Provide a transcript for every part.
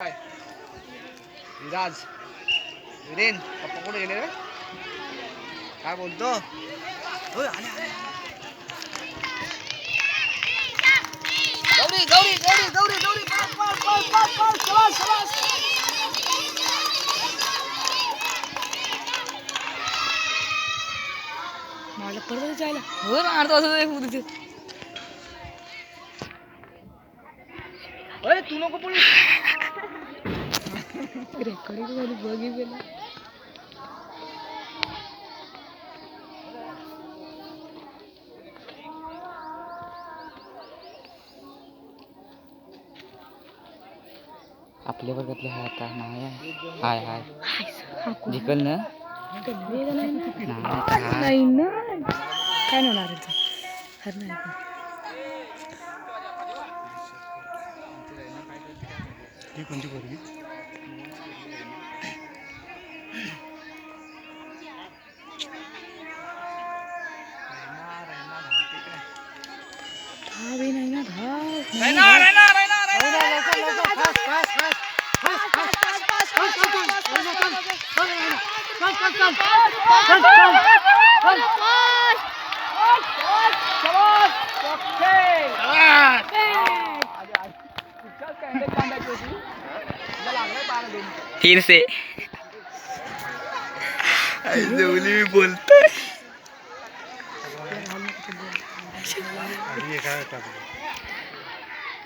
काय? विराज. विरेन पप्पा कुठे गेले रे? काय बोलतो. गौरी गौरी गौरी गौरी गौरी. मला परत जायला. हो ना अर्धा उद्या अरे तू नको पळू. रेकॉर्डिंग झाली बघी गेला. आपल्या वर्गातले हाय आता. नाही. हाय हाय. जिकल ना? नाही ना? नाही हाय. नाही ना? काय नाही होणार याचं? हरणार आहे पण. ही कोणती पोरगी? रहना रहना रहना रहना फास्ट फास्ट फास्ट फिर से भी बोलते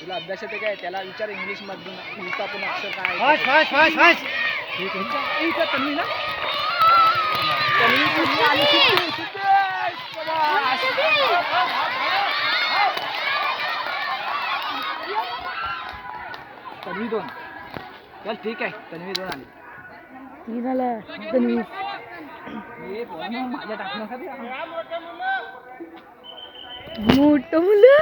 तुला अभ्यास येते काय? त्याला विचार इंग्लिश मधून. उलटा पण अक्षर काय? आहे ते. हे? ए, इथं तन्वी ना? तन्वी, तन्वी आणि सिद्धेश, सिद्धेश, शाबास. तन्वी दोन. चल ठीक आहे. तन्वी दोन आली. तीन आलं तन्वी. ए, पोरांनो, माझ्या टाकण्यासाठी मोठं मुलं.